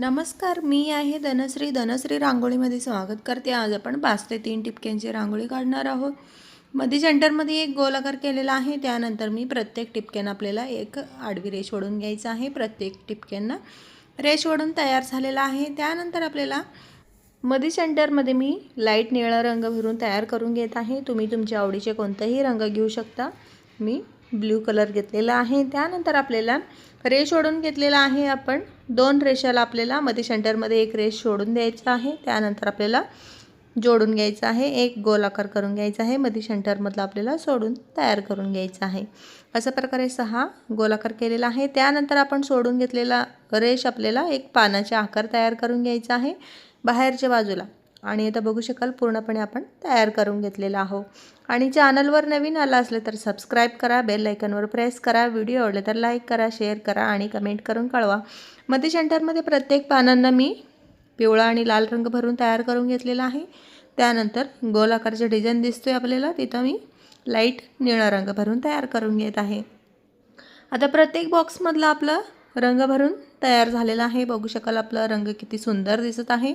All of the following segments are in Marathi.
नमस्कार मी आहे धनश्री. धनश्री रांगोळीमध्ये स्वागत करते. आज आपण पाच ते तीन टिपक्यांची रांगोळी काढणार आहोत. मध्ये सेंटरमध्ये एक गोलाकार केलेला आहे. त्यानंतर मी प्रत्येक टिपक्यानं आपल्याला एक आडवी रेष ओढून घ्यायचं आहे. प्रत्येक टिपक्यांना रेष ओढून तयार झालेला आहे. त्यानंतर आपल्याला मध्ये सेंटरमध्ये मी लाइट निळा रंग भरून तयार करून घेत आहे. तुम्ही तुमच्या आवडीचे कोणताही रंग घेऊ शकता. मी ब्ल्यू कलर घेतलेला आहे. त्यानंतर आपल्याला रेष ओढून घेतलेला आहे आपण. दोन रेषाला आपल्याला मध्ये सेंटरमध्ये एक रेष सोडून द्यायचं आहे. त्यानंतर आपल्याला जोडून घ्यायचं आहे. एक गोलाकार करून घ्यायचा आहे. मध्ये सेंटरमधलं आपल्याला सोडून तयार करून घ्यायचं आहे. अशा प्रकारे सहा गोलाकार केलेला आहे. त्यानंतर आपण सोडून घेतलेला रेष आपल्याला एक पानाचा आकार तयार करून घ्यायचा आहे. बाहेरच्या बाजूला आणि आता बघू शकाल पूर्णपणे आपण तयार करून घेतलेला आहो आणि चॅनलवर नवीन आला असलं तर सबस्क्राईब करा बेल आयकनवर प्रेस करा व्हिडिओ आवडले तर लाईक करा शेअर करा आणि कमेंट करून कळवा. मध्ये सेंटरमध्ये प्रत्येक पानांना मी पिवळा आणि लाल रंग भरून तयार करून घेतलेला आहे. त्यानंतर गोल आकारचे डिझाईन दिसतोय आपल्याला. तिथं मी लाइट निळा रंग भरून तयार करून घेत आहे. आता प्रत्येक बॉक्समधला आपलं रंग भरून तयार झालेला आहे. बघू शकाल आपला रंग किती सुंदर दिसत आहे.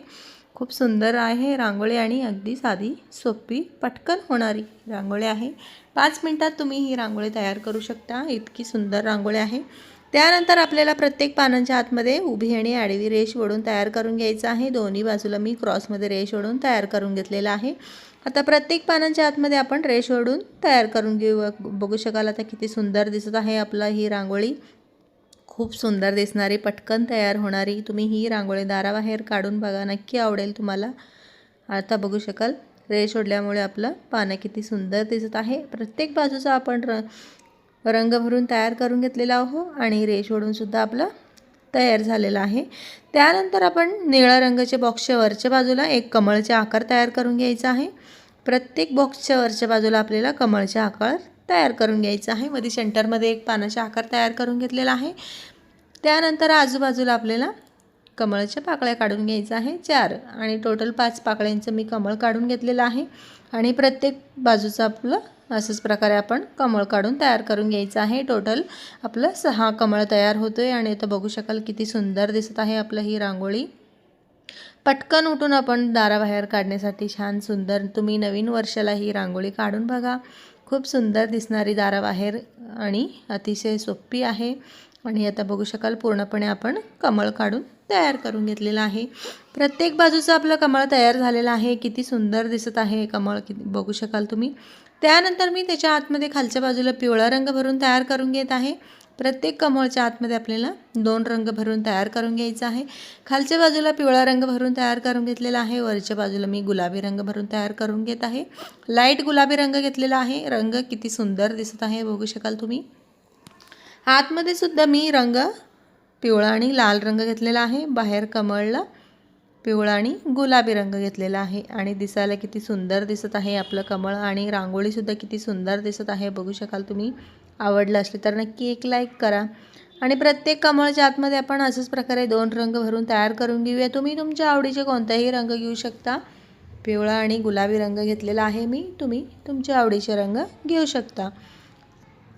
खूप सुंदर आहे रांगोळी आणि अगदी साधी सोपी पटकन होणारी रांगोळी आहे. पाच मिनटात तुम्ही ही रांगोळी तयार करू शकता. इतकी सुंदर रांगोळी आहे. त्यानंतर आपल्याला प्रत्येक पानांच्या आतमध्ये उभी आणि आडवी रेष ओढून तयार करून घ्यायचं आहे. दोन्ही बाजूला मी क्रॉसमध्ये रेष ओढून तयार करून घेतलेला आहे. आता प्रत्येक पानांच्या आतमध्ये आपण रेष ओढून तयार करून घेऊ. बघू शकाल आता किती सुंदर दिसत आहे आपला ही रांगोळी. खूप सुंदर दिसणारी पटकन तयार होणारी तुम्ही ही रांगोळी दाराबाहेर काढून बघा नक्की आवडेल तुम्हाला. आता बघू शकाल रेष सोडल्यामुळे आपलं पानं किती सुंदर दिसत आहे. प्रत्येक बाजूचा आपण र रंग भरून तयार करून घेतलेला आहो आणि रेष ओढूनसुद्धा आपलं तयार झालेलं आहे. त्यानंतर आपण निळ्या रंगाच्या बॉक्सच्या वरच्या बाजूला एक कमळचे आकार तयार करून घ्यायचा आहे. प्रत्येक बॉक्सच्या वरच्या बाजूला आपल्याला कमळचे आकार तयार करून घ्यायचं आहे. मध्ये सेंटरमध्ये एक पानाचा आकार तयार करून घेतलेला आहे. त्यानंतर आजूबाजूला आपल्याला कमळच्या पाकळ्या काढून घ्यायचं आहे. चार आणि टोटल पाच पाकळ्यांचं मी कमळ काढून घेतलेलं आहे. आणि प्रत्येक बाजूचं आपलं असंच प्रकारे आपण कमळ काढून तयार करून घ्यायचं आहे. टोटल आपलं सहा कमळ तयार होतो आहे आणि आता बघू शकाल किती सुंदर दिसत आहे आपलं ही रांगोळी. पटकन उठून आपण दाराबाहेर काढण्यासाठी छान सुंदर तुम्ही नवीन वर्षाला ही रांगोळी काढून बघा. खूप सुंदर दिसणारी दाराबाहेर आणि अतिशय सोपी आहे. आणि आता बघू शकाल पूर्णपणे आपण कमळ काढून तयार करून घेतलेलं आहे. प्रत्येक बाजूचं आपलं कमळ तयार झालेलं आहे. किती सुंदर दिसत आहे कमळ किती बघू शकाल तुम्ही. त्यानंतर मी त्याच्या आतमध्ये खालच्या बाजूला पिवळा रंग भरून तयार करून घेत आहे. प्रत्येक कमळच्या आतमध्ये आपल्याला दोन रंग भरून तयार करून घ्यायचा आहे. खालच्या बाजूला पिवळा रंग भरून तयार करून घेतलेला आहे. वरच्या बाजूला मी गुलाबी रंग भरून तयार करून घेत आहे. लाइट गुलाबी रंग घेतलेला आहे. रंग किती सुंदर दिसत आहे बघू शकाल तुम्ही. आतमध्ये सुद्धा मी रंग पिवळा आणि लाल रंग घेतलेला आहे. बाहेर कमळला पिवळा आणि गुलाबी रंग घेतलेला आहे. आणि दिसायला किती सुंदर दिसत आहे आपलं कमळ आणि रांगोळीसुद्धा किती सुंदर दिसत आहे बघू शकाल तुम्ही. आवडलं असले तर नक्की एक लाईक करा. आणि प्रत्येक कमळच्या आतमध्ये आपण असंच प्रकारे दोन रंग भरून तयार करून घेऊया. तुम्ही तुमच्या आवडीचे कोणताही रंग घेऊ शकता. पिवळा आणि गुलाबी रंग घेतलेला आहे मी. तुम्ही तुमच्या आवडीचे रंग घेऊ शकता.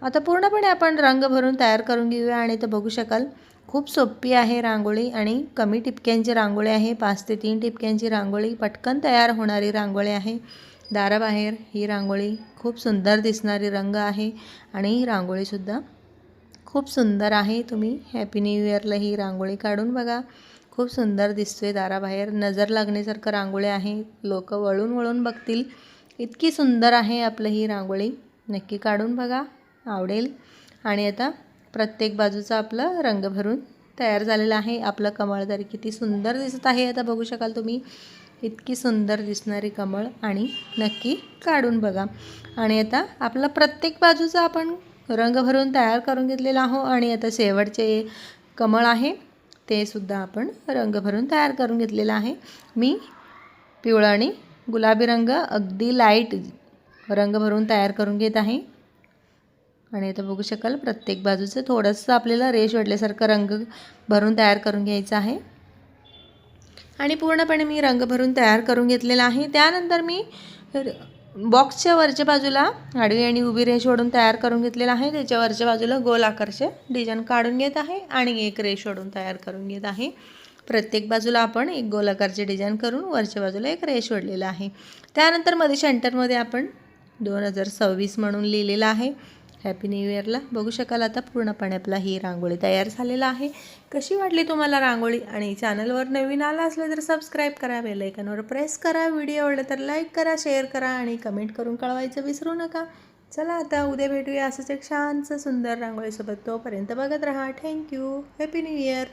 आता पूर्णपणे आपण रंग भरून तयार करून घेऊया आणि तर बघू शकाल. खूप सोपी आहे रांगोळी आणि कमी टिपक्यांची रांगोळी आहे. पाच ते तीन टिपक्यांची रांगोळी पटकन तयार होणारी रांगोळी आहे. दाराबाहेर ही रांगोळी खूप सुंदर दिसणारी रंग आहे आणि ही रांगोळीसुद्धा खूप सुंदर आहे. तुम्ही हॅपी न्यू इयरला ही रांगोळी काढून बघा. खूप सुंदर दिसतोय दाराबाहेर. नजर लागण्यासारखं रांगोळी आहे. लोक वळून वळून बघतील. इतकी सुंदर आहे आपलं ही रांगोळी. नक्की काढून बघा. आवडेल. आणि आता प्रत्येक बाजूचा आपलं रंग भरून तयार झालेलं आहे. आपलं कमळ तरी किती सुंदर दिसत आहे. आता बघू शकाल तुम्ही. इतकी सुंदर दिसणारी कमळ आणि नक्की काढून बघा. आणि आता आपलं प्रत्येक बाजूचा आपण रंग भरून तयार करून घेतलेला आहो आणि आता शेवटचे कमळ आहे ते सुद्धा आपण रंग भरून तयार करून घेतलेलं आहे. मी पिवळा आणि गुलाबी रंग अगदी लाइट रंग भरून तयार करून घेत आहे. आणि आता बघू शकाल प्रत्येक बाजूचं थोडंसं आपल्याला रेश वाटल्यासारखं रंग भरून तयार करून घ्यायचं आहे. आणि पूर्णपणे मी रंग भरून तयार करून घेतलेला आहे. त्यानंतर मी बॉक्सच्या वरच्या बाजूला आडवी आणि उभी रेष ओढून तयार करून घेतलेला आहे. त्याच्या वरच्या बाजूला गोल आकारचे डिझाईन काढून घेत आहे आणि एक रेष ओढून तयार करून घेत आहे. प्रत्येक बाजूला आपण एक गोलाकारचे डिझाईन करून वरच्या बाजूला एक रेश ओढलेला आहे. त्यानंतरमध्ये सेंटरमध्ये आपण दोन हजार सव्वीस म्हणून लिहिलेलं आहे. हॅपी न्यू इयरला बघू शकाल आता पूर्णपणे आपला ही रांगोळी तयार झालेला आहे. कशी वाटली तुम्हाला रांगोळी? आणि चॅनलवर नवीन आला असलं तर सबस्क्राईब करा बेलायकनवर प्रेस करा. व्हिडिओ आवडला तर लाईक करा शेअर करा आणि कमेंट करून कळवायचं विसरू नका. चला आता उद्या भेटूया असंच एक छानसं सुंदर रांगोळीसोबत. तोपर्यंत बघत राहा. Thank you happy new year